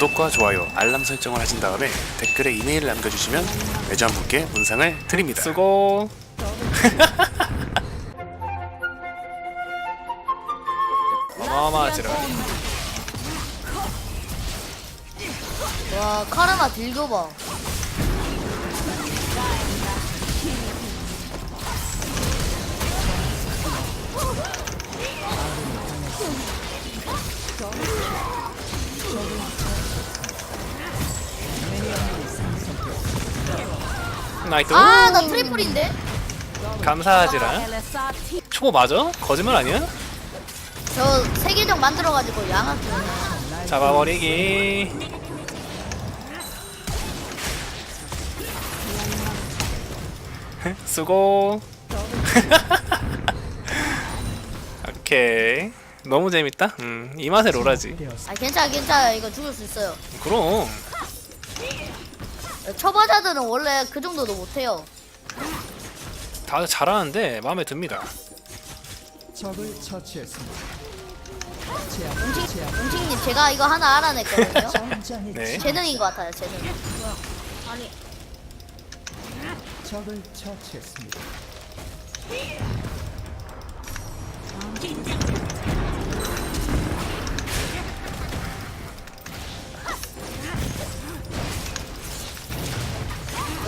구독과 좋아요, 알람 설정을 하신 다음에 댓글에 이메일을 남겨주시면 매주 한 분께 문상을 드립니다. 수고. 어마어마하지라. 와 카르마 딜교 봐. 나이트. 아 나 트리플인데? 감사하지라. 초보 맞아? 거짓말 아니야? 저 세계적 만들어가지고 양아치. 잡아버리기. 수고. 오케이. 너무 재밌다. 음, 이 맛에 롤하지. 아 괜찮아 괜찮아 이거 죽을 수 있어요. 그럼. 초보자들은 원래 그 정도도 못해요. 다들 잘하는데 마음에 듭니다. 적을 처치했습니다. 웅칭 웅칭님 제가 이거 하나 알아냈거든요. 네. 재능인 것 같아요 재능. 아니 적을 처치했습니다.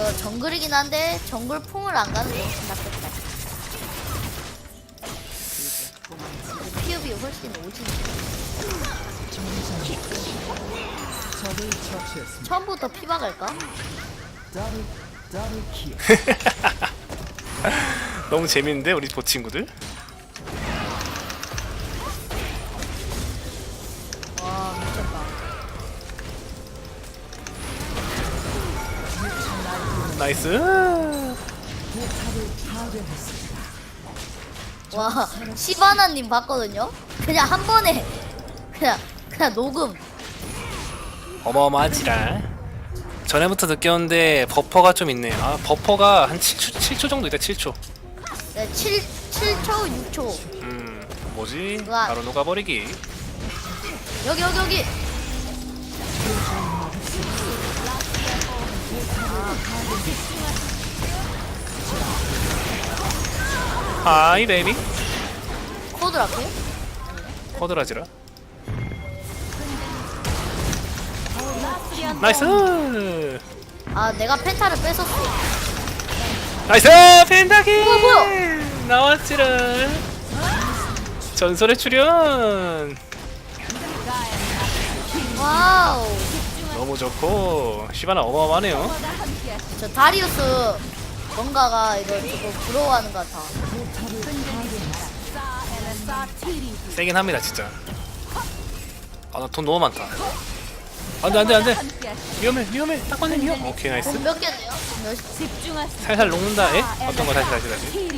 이거 정글이긴 한데 정글 풍을 안 가는 게 낫겠다. 피읍이 훨씬 오지. 처음부터 킬. 너무 재밌는데 우리 보 친구들. 나이스. 와 시바나님 봤거든요. 그냥 한 번에 그냥 그냥 녹음. 어마어마하지라. 전에부터 느꼈는데 버퍼가 좀 있네요. 아, 버퍼가 한 7초, 7초 정도 있다. 7초. 네, 7 7초 6초. 음, 뭐지? 우와. 바로 녹아버리기. 여기 여기 여기. 하이 베이비. 코드 할게. 허드라지라. 나이스. 아 내가 펜타를 뺏었어. 나이스 펜타키. 뭐야? 나왔지라. 전설의 출연. 와우. 너무 좋고 시바나 어마어마하네요. 저 다리우스 뭔가가 이거 조금 부러워하는 것 같아. 세긴 합니다 진짜. 아 나 돈 너무 많다. 안돼 안돼 안돼. 위험해 위험해 딱 봤네 위험. 오케이 나이스. 몇 개네요? 몇 살살 녹는다. 에? 어떤 거 다시 다시 다시.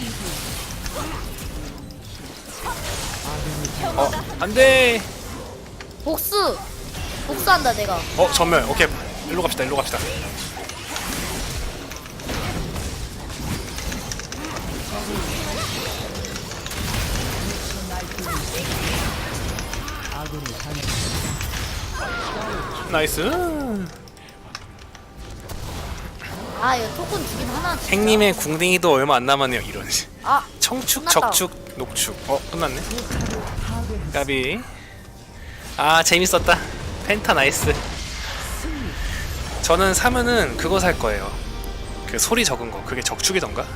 어 안돼. 복수. 복수한다 내가. 어 전멸. 오케이 일로 갑시다 일로 갑시다. 나이스. 아 이거 토큰 주긴 하나. 진짜. 행님의 궁딩이도 얼마 안 남았네요 이런. 식. 아 청축, 끝났다. 적축, 녹축. 어, 끝났네. 까비. 아, 재밌었다. 펜타 나이스. 저는 사면은 그거 살 거예요. 그 소리 적은 거. 그게 적축이던가?